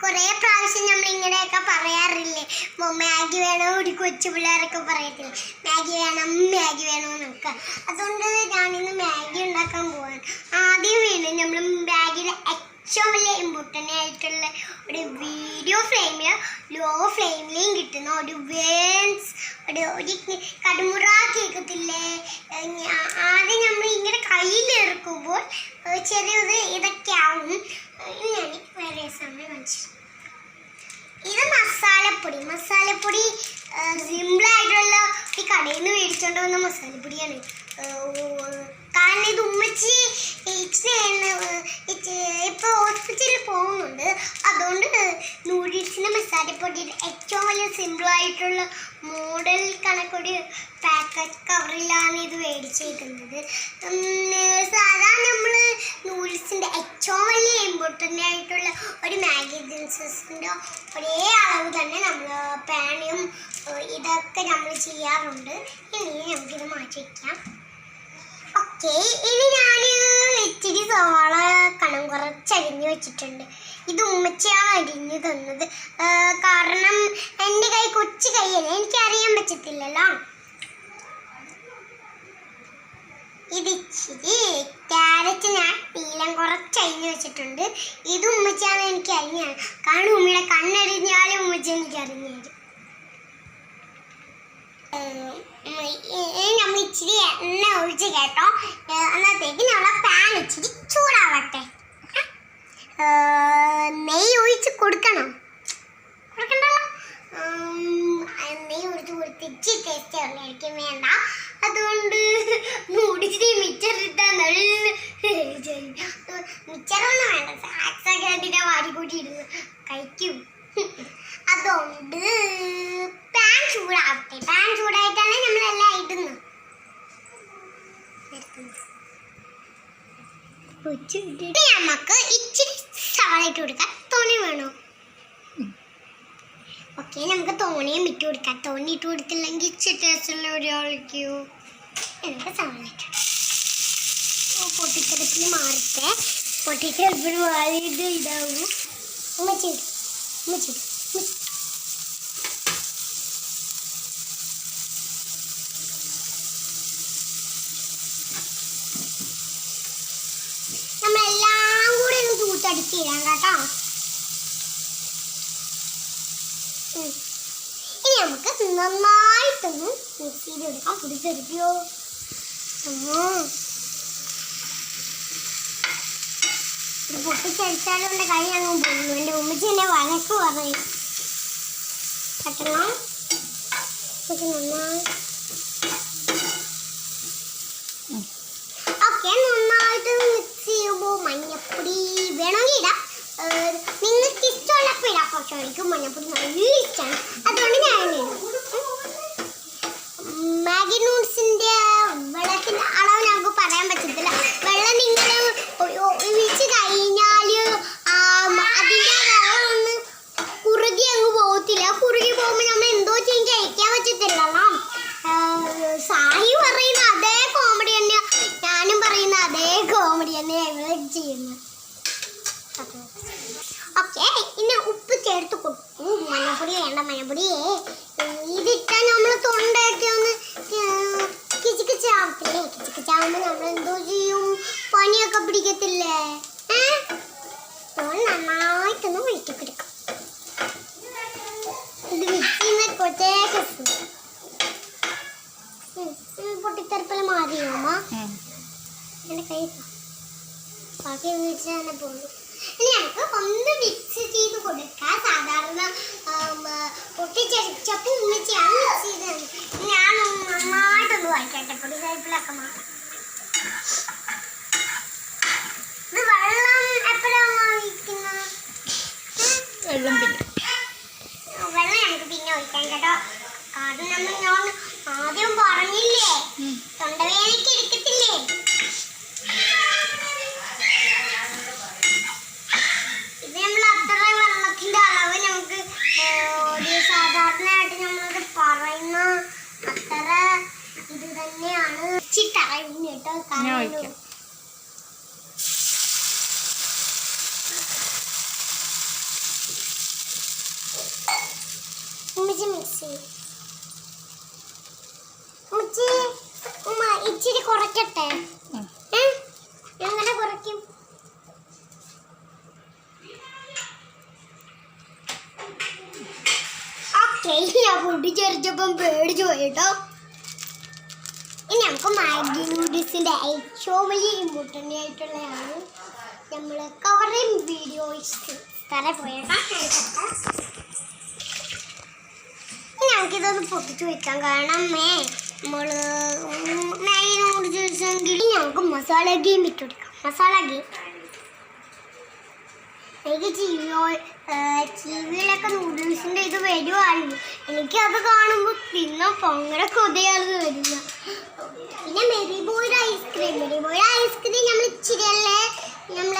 കൊറേ പ്രാവശ്യം നമ്മൾ ഇങ്ങനെയൊക്കെ പറയാറില്ലേ? മാഗി വേണം? ഒരു കൊച്ചു പിള്ളേരൊക്കെ പറയത്തില്ലേ? മാഗി വേണം മാഗി വേണം എന്നൊക്കെ. അതുകൊണ്ട് ഞാനിന്ന് മാഗി ഉണ്ടാക്കാൻ പോവാൻ ആദ്യം വീണ് നമ്മൾ മാഗിയുടെ ഏറ്റവും വലിയ ഇമ്പോർട്ടന്റ് ആയിട്ടുള്ള ഒരു വീഡിയോ ഫ്ലെയിമിൽ ലോ ഫ്ലെയിമിലെയും കിട്ടുന്ന ഒരു വേൻസ് ഒരു ഒരു കടുമുറ കേൾക്കത്തില്ലേ ഏഹ് ആദ്യം നമ്മൾ ഇങ്ങനെ കയ്യിലെടുക്കുമ്പോൾ ഏഹ് ചെറിയത് ഇതൊക്കെ ആവും. ഏഹ് ഞാൻ വേറെ സമയം കാണിച്ചു ഇത് മസാലപ്പൊടി. മസാലപ്പൊടി സിമ്പിളായിട്ടുള്ള ഈ കടയിൽ നിന്ന് മേടിച്ചുകൊണ്ട് വന്ന മസാലപ്പൊടിയാണ്. കാരണം ഇത് ഉമ്മച്ചി ഇപ്പോൾ ഹോസ്പിറ്റലിൽ പോകുന്നുണ്ട്. അതുകൊണ്ട് നൂഡിൽസിന്റെ മസാലപ്പൊടിയുടെ ഏറ്റവും വലിയ സിമ്പിളായിട്ടുള്ള മോഡൽ കണക്കൊരു പാക്കറ്റ് കവറിലാണ് ഇത് മേടിച്ചേക്കുന്നത്. ഉം, സാധാരണ നമ്മൾ നൂഡിൽസിന്റെ ഏറ്റവും വലിയ ഇമ്പോർട്ടന്റ് ആയിട്ടുള്ള ഒരു മാഗി ജിൻസസിന്റെ ഒരേ അളവ് തന്നെ നമ്മൾ പാനും ഇതൊക്കെ നമ്മൾ ചെയ്യാറുണ്ട്. ഇനി നമുക്കിത് മാറ്റി വയ്ക്കാം ഓക്കെ ഇനി ഞാൻ ഇച്ചിരി സവാള കണം കുറച്ച് വെച്ചിട്ടുണ്ട്. ഇത് ഉമ്മച്ചിയാണ് അരിഞ്ഞു തന്നത്. കാരണം എന്റെ കൈ കൊച്ചു കൈയല്ലേ? എനിക്ക് അറിയാൻ പറ്റത്തില്ലല്ലോ. ഇത് ഇച്ചിരി ക്യാരറ്റ് ഞാൻ നീലം കുറച്ച് വെച്ചിട്ടുണ്ട്. ഇത് ഉമ്മച്ചിയാണ് എനിക്ക് അരിഞ്ഞാണ് കാരണം ഉമ്മയുടെ കണ്ണരിഞ്ഞാലും ഉമ്മച്ചി എനിക്ക് അരിഞ്ഞു തരും. നമ്മൾ ഇച്ചിരി എണ്ണ ഒഴിച്ച് കേട്ടോ അന്നത്തേക്ക് നമ്മളെ പാൻ ഇച്ചിരി ചൂടാവട്ടെ നെയ്യ് ഒഴിച്ച് കൊടുക്കണം കൊടുക്കണ്ടല്ലോ നെയ്യ് ഒഴിച്ച് കൊടുത്ത് ഇച്ചിരി ടേസ്റ്റ് ഉള്ളായിരിക്കും വേണ്ട അതുകൊണ്ട് മുടിച്ചിട്ട് മിച്ചർ ഇട്ടാൽ നല്ല മിച്ചറൊന്നും വേണ്ട സ്നാക്സ് ഒക്കെ ആയിട്ട് വാരി കൂട്ടി ഇടുന്നു കഴിക്കും അതുകൊണ്ട് പാൻ ചൂടാവട്ടെ പാൻ ചൂടായിട്ടാണ് നമ്മളെല്ലാം ഇടുന്നത് ഇനി നമുക്ക് ഇച്ചിരി സവാള ഇട്ട് തോണി വേണോ? ഓക്കെ നമുക്ക് തോണിയും ഇട്ട് കൊടുക്കാം. തോണി ഇട്ട് കൊടുത്തില്ലെങ്കിൽ ഇച്ചിരി ടേസ്റ്റുള്ള ഒരാളിക്കോ നമുക്ക് സവാള ഇട്ട് പൊട്ടിത്തെറിപ്പിൽ മാറട്ടെ. പൊട്ടിത്തെറിപ്പിൽ മാറിയിട്ട് ഇതാവും. ഉമ്മച്ചി ഇട്. ഒന്ന് തൂത്തടിച്ചിടാം കേട്ടോ ഇനി നമുക്ക് നന്നായിട്ടൊന്ന് മിക്സ് ചെയ്ത് എടുക്കാം. പിടിച്ചെടുക്കോ ഇത് പൊട്ടിച്ചടിച്ചാലും എന്റെ കൈ അങ്ങ് പോകുന്നു എന്റെ ഉമ്മച്ചി എന്നെ വഴക്ക് പറയും. ഉമ്മച്ചി നന്നായി ഓക്കെ നന്നായിട്ട് മിക്സ് ചെയ്യുമ്പോൾ മഞ്ഞപ്പൊടി വേണമെങ്കിൽ ഇടാം. നിങ്ങൾക്ക് ഇഷ്ടമുള്ളപ്പോൾ ഇടാം. പക്ഷെ എനിക്ക് മഞ്ഞപ്പൊടി നല്ല ഇഷ്ടമാണ്. അതുകൊണ്ട് ഞാൻ മാഗി നൂഡ്സിന്റെ വെള്ളത്തിന്റെ അളവ് ഞങ്ങൾക്ക് പറയാൻ പറ്റത്തില്ല. വെള്ളം നിങ്ങൾ ഒഴിച്ച് കഴിഞ്ഞാൽ അതിന്റെ ഒന്ന് കുറുകി അങ്ങ് പോകത്തില്ല. കുറുകി പോകുമ്പോൾ നമ്മൾ എന്തോ ചെയ്യും കഴിക്കാൻ പറ്റത്തില്ലല്ലോ വേണ്ട മഞ്ഞപ്പൊടിയേ ഇതിട്ടാൽ നമ്മൾ തൊണ്ടയൊക്കെ ഒന്ന് കിച്ചിക്കിച്ചാവത്തില്ലേ കിച്ചിക്കിച്ചാവുമ്പോൾ നമ്മൾ എന്തോ ചെയ്യും? പനിയൊക്കെ പിടിക്കത്തില്ലേ? നന്നായിട്ടൊന്ന് വഴിക്കൊടുക്കും ഇത് മിക്സിന്ന് കൊച്ചേക്ക് പൊട്ടിത്തെറിപ്പല മാറിയോ അമ്മ. എന്റെ കൈ ബാക്കി വീട്ടിൽ തന്നെ പോകുന്നു ഇനി നമുക്ക് ഒന്ന് മിക്സ് ചെയ്ത് കൊടുക്കാം. സാധാരണ പൊട്ടിച്ചടിച്ചപ്പോൾ ഉമ്മച്ചിയാണ് അമ്മച്ചി ഞാൻ നന്നായിട്ടൊന്ന് വായിക്കട്ടെ പൊടിസൈപ്പിലൊക്കെ മാറ്റാം. ഇത് കഴിഞ്ഞിട്ട് ഞാൻ ഒഴിക്കാം. മിക്സി ഉമ്മച്ചി ഉമ്മ ഇച്ചിരി കുറയ്ക്കട്ടെ? എങ്ങനെ കുറയ്ക്കും. ഓക്കെ ഞാൻ ഫുഡ് ചെറിച്ചപ്പം പേടിച്ചു പോയിട്ടോ നമുക്ക് മാഗി നൂഡിൽസിന്റെ ഏറ്റവും വലിയ ഇമ്പോർട്ടന്റ് ആയിട്ടുള്ളതാണ് നമ്മൾ കവറിങ് വീഡിയോസ് തല പോയേക്കാം നമുക്കിതൊന്ന് പൊട്ടിച്ച് വെക്കാം. കാരണം മേ നമ്മൾ മാഗി നൂഡിൽസ് എങ്കിൽ ഞങ്ങൾക്ക് മസാല ഗെയിം ഇട്ട് കൊടുക്കാം. മസാല ഗെയിം എനിക്ക് ടിവിയോ ടിവിയിലൊക്കെ നൂഡിൽസിന്റെ ഇത് വരുവായിരുന്നു. എനിക്കത് കാണുമ്പോൾ പിന്നെ ഭയങ്കര കൊതിയാണ് വരുന്നത്. പിന്നെ മെറിബോയുടെ ഐസ്ക്രീം മെറിബോയുടെ ഐസ്ക്രീം നമ്മൾ ഇച്ചിരിയല്ലേ നമ്മൾ